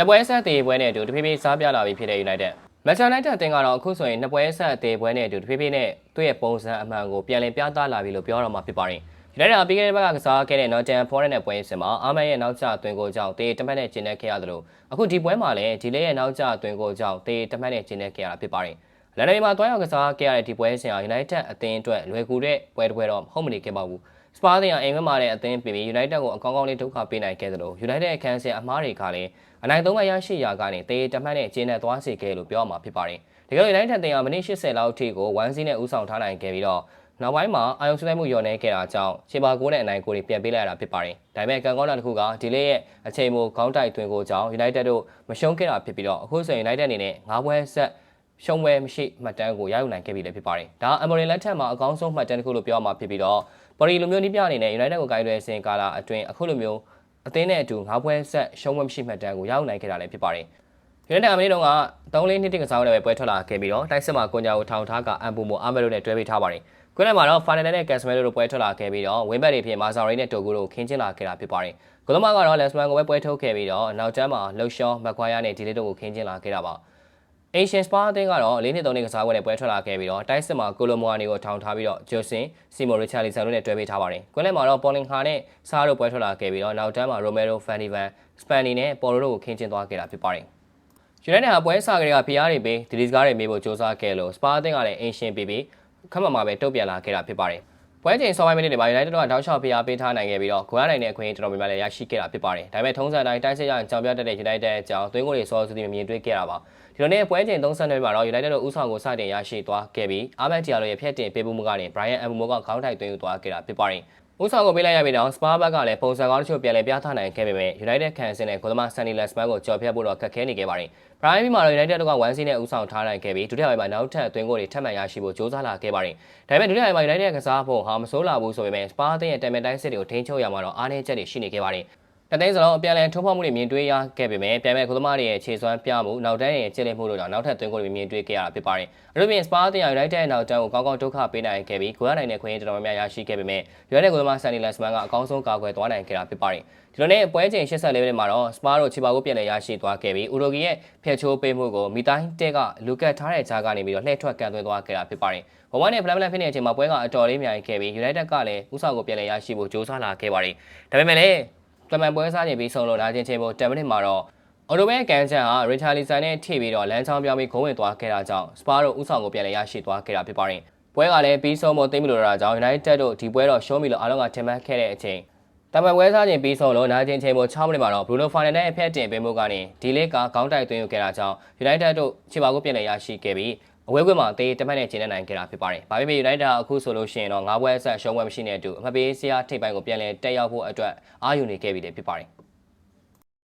နှစ်ပွဲဆက်သေးပွဲနဲ့အတူတဖြည်းဖြည်းစားပြလာပြီဖြစ်တဲ့ United မန်ချက်ယူနိုက်တက်အသင်းကတော့အခုဆိုရင်နှစ်ပွဲဆက်သေးပွဲနဲ့အတူတဖြည်းဖြည်းနဲ့သူ့ရဲ့ပုံစံအမှန်ကိုပြန်လည်ပြသလာပြီလို့ပြောရမှာဖြစ်ပါတယ်။ United ကပြီးခဲ့တဲ့ဘက်ကကစားခဲ့တဲ့ Nottingham Forest နဲ့ပွဲစဉ်မှာအာမန်ရဲ့နောက်ကျသွင်းကိုကြောင့်တေးတမတ်နဲ့ကျင်းနေခဲ့ရသလိုအခုဒီပွဲမှာလည်းဒီလေးရဲ့နောက်ကျသွင်းကိုကြောင့်တေးတမတ်နဲ့ကျင်းနေခဲ့ရတာဖြစ်ပါတယ်။ လန်ဒန်မှာတွားရောက်ကစားခဲ့ရတဲ့ဒီပွဲစဉ်ဟာ United အသင်းအတွက်လွယ်ကူတဲ့ပွဲတစ်ပွဲတော့ဟုတ်မနေခဲ့ပါဘူး။စပါးတင်ကအိမ်မက်မာတဲ့အသင်းပြည်ပြီး United ကိုအကောင်းကောင်းလေးဒုက္ခပေးနိုင်ခဲ့သလို United အခန်းဆင်အမားတွေကလည်းအနိုင်သုံးမှရရှိရာကနေတေးတမတ်နဲ့ကျင်းနေသွားစေခဲ့လို့ပြောရမှာဖြစ်ပါတယ်။ဒီကနေ့ United တင်ကမိနစ်80လောက်အထိကို1စီးနဲ့ဦးဆောင်ထားနိုင်ခဲ့ပြီးတော့နောက်ပိုင်းမှာအာယုံစလိုက်မှုညော်နေခဲ့တာကြောင့်ရှေပါကိုနဲ့အနိုင်ကိုတွေပြန်ပေးလိုက်ရတာဖြစ်ပါတယ်။ဒါပေမဲ့ကန်ကောင်းတာတစ်ခုကဒီလေးရဲ့အချိန်မိုခေါင်းတိုက်သွင်းကိုကြောင့် United တို့မရှုံးခဲ့တာဖြစ်ပြီးတော့အခုဆိုရင် United အနေနဲ့၅ပွဲဆက် ရှုံးပွဲမရှိမှတ်တမ်းကိုရယူနိုင်ခဲ့ပြီလည်းဖြစ်ပါတယ်။ဒါအမေရိလက်ထက်မှာအကောင်းဆုံးမှတ်တမ်းတစ်ခုလို့ပြောရမှာဖြစ်ပြီးတော့ပေါ်ရီလိုမျိုးနှိပြအနေနဲ့ United ကိုဂိုင်းတွယ်စင်ကာလာအတွင်းအခုလိုမျိုးအသင်းနဲ့အတူ၅ပွဲဆက်ရှုံးပွဲမရှိမှတ်တမ်းကိုရယူနိုင်ခဲ့တာလည်းဖြစ်ပါတယ်။ United အမင်းတို့က3လေးနှစ်တစ်ကစားနဲ့ပဲပွဲထွက်လာခဲ့ပြီးတော့တိုက်စစ်မှာကွန်ဂျာကိုထောင်ထားကအမ်ပူမိုအာမက်တို့နဲ့တွဲပေးထားပါတယ်။ကွင်းထဲမှာတော့ Final နဲ့ Casemiro တို့ပွဲထွက်လာခဲ့ပြီးတော့ဝင်းဘက်တွေဖြစ်မာဇာရီနဲ့တိုဂူတို့ခင်းကျင်းလာခဲ့တာဖြစ်ပါတယ်။ဂိုလမကတော့ Lesman ကိုပဲပွဲထုတ်ခဲ့ပြီးတော့နောက်ကျမ်းမှာလှုပ်ရှောမက်ခွာယာနဲ့ဒီလေးတို့ကိုခင်းကျင်းလာခဲ့တာပါ။ Asian Spa အသင်းကတော့၄နှစ်၃နှစ်ကစားပွဲနဲ့ပွဲထွက်လာခဲ့ပြီးတော့တိုက်စစ်မှာကိုလိုမိုအာနီကိုထောင်ထားပြီးတော့ဂျိုဆင်စီမိုရီချာလီဆန်တို့နဲ့တွဲပေးထားပါတယ်။ကွင်းထဲမှာတော့ပေါ်လင်ခါနဲ့ဆားတို့ပွဲထွက်လာခဲ့ပြီးတော့နောက်တန်းမှာရိုမဲရိုဖန်နီဗန်စပန်နီနဲ့ပေါ်လိုတို့ကိုခင်းကျင်းသွားခဲ့တာဖြစ်ပါတယ်။ United ဟာပွဲစားကလေးကဖျားတွေပေးဒီလီစကားတွေမေးဖို့စ조사ခဲ့လို့ Spa အသင်းကလည်းအင်ရှင်ပေးပြီးခက်မှမှာပဲတုတ်ပြန်လာခဲ့တာဖြစ်ပါတယ်။ ပွဲချိန်ဆောင်းပိုင်းမိနစ်တွေမှာ United တို့ကတောက်လျှောက်ဖျားပေးထားနိုင်ခဲ့ပြီးတော့ဂိုးရနိုင်တဲ့အခွင့်အရေးတော်တော်များများလည်းရရှိခဲ့တာဖြစ်ပါတယ်။ဒါပေမဲ့ထုံးစံတိုင်းတိုက်စစ်ရကြောင်ပြတတ်တဲ့ United အကြောင်းသွင်းကိုတွေစောစသည်မြင်တွေ့ခဲ့ရပါဒီလိုနဲ့ပွဲချိန်32မှာတော့ United တို့ဥဆောင်ကိုစတင်ရရှိသွားခဲ့ပြီးအာမတ်တီယာလိုရဲ့ဖျက်တင်ပေးမှုကနေ Brian Mbeumo ကခေါင်းထိုက်သွင်းယူသွားခဲ့တာဖြစ်ပါတယ်။ ဥဆောင်ကိုပေးလိုက်ရပြီးတော့ Spa ဘက်ကလည်းပုံစံကောင်းတချို့ပြန်လည်ပြသနိုင်ခဲ့ပေမဲ့ United ခံစင်းတဲ့ကိုသမား Sunny Lesman ကိုကြော်ဖြတ်ဖို့တော့ခက်ခဲနေခဲ့ပါတယ်။ Brian ပြီးမှတော့ United တို့က1စီးနဲ့ဥဆောင်ထားနိုင်ခဲ့ပြီးဒုတိယပိုင်းမှာနောက်ထပ်အသွင်းကိုတွေထပ်မံရရှိဖို့ကြိုးစားလာခဲ့ပါတယ်။ဒါပေမဲ့ဒုတိယပိုင်းမှာ United ကစားဖို့ဟာမဆိုးလာဘူးဆိုပေမဲ့ Spa အသင်းရဲ့တမန်တိုင်းစစ်တွေကိုထိန်းချုပ်ရမှာတော့အားနည်းချက်တွေရှိနေခဲ့ပါတယ်။ တသိန်းစလုံးအပြန်အလှန်ထိုးဖောက်မှုတွေမြင်တွေ့ရခဲ့ပေမဲ့ပြန်မဲ့ကုသမားတွေရဲ့ခြေစွမ်းပြမှုနောက်တန်းရဲ့ခြေလိမ်မှုတို့ကြောင့်နောက်ထပ်သွင်းကိုတွေမြင်တွေ့ခဲ့ရတာဖြစ်ပါတယ်။အလို့ပြင်စပါးတင်ရ United နောက်တန်းကိုကောင်းကောင်းဒုက္ခပေးနိုင်ခဲ့ပြီးဂိုးရနိုင်တဲ့ခွင့်ရတော်များများရရှိခဲ့ပေမဲ့ United ကုသမားဆန်နီလက်စမန်ကအကောင်းဆုံးကာကွယ်သွားနိုင်ခဲ့တာဖြစ်ပါတယ်။ဒီလိုနဲ့ပွဲချိန်84မိနစ်မှာတော့စပါးတို့ခြေပါကိုပြန်လည်ရရှိသွားခဲ့ပြီးဥရိုဂီရဲ့ဖျက်ချိုးပေးမှုကိုမီတိုင်းတဲကလူကတ်ထားတဲ့ဂျာကနေပြီးတော့လှည့်ထွက်ကန်သွင်းသွားခဲ့တာဖြစ်ပါတယ်။ဘဝနဲ့ဖလန်ဖလန်ဖြစ်နေတဲ့အချိန်မှာပွဲကအတော်လေးမြိုင်ခဲ့ပြီး United ကလည်းဥဆောင်ကိုပြန်လည်ရရှိဖို့ကြိုးစားလာခဲ့ပါတယ်။ဒါပေမဲ့လည်း ကမန်ပွဲစားချိန်ပြီးဆုံးလို့လာခြင်းချင်းပေါ်10မိနစ်မှာတော့အော်တိုဘဲကန်ချန်ဟာရီချာလီဆန်နဲ့ထိပြီးတော့လမ်းချောင်းပြောင်းပြီးခုံးဝင်သွားခဲ့တာကြောင့်စပါတို့ဥဆောင်ကိုပြန်လည်ရရှိသွားခဲ့တာဖြစ်ပါတယ်။ပွဲကလည်းပြီးဆုံးဖို့သိမလို့တာကြောင့် United တို့ဒီပွဲတော့ရှုံးပြီလို့အားလုံးကထင်မှတ်ခဲ့တဲ့အချိန်တမန်ပွဲစားချိန်ပြီးဆုံးလို့နာကျင်ချိန်ပေါ်6မိနစ်မှာတော့ Bruno Fernandes ရဲ့ဖက်တင်ပေးမှုကနေဒီလေးကခေါင်းတိုက်သွင်းယူခဲ့တာကြောင့် United တို့ခြေပါကိုပြန်လည်ရရှိခဲ့ပြီး အဝဲကွင်းမှာတေးတမတ်နဲ့ကျင်းနေနိုင်ခဲ့တာဖြစ်ပါတယ်။ဘာဖြစ်ဖြစ် United အခုဆိုလို့ရှိရင်တော့၅ပွဲဆက်ရှုံးပွဲမရှိတဲ့အတူအမပေးစရာထိပ်ပိုင်းကိုပြန်လည်တက်ရောက်ဖို့အတွက်အာရုံနေခဲ့ပြီလည်းဖြစ်ပါတယ်။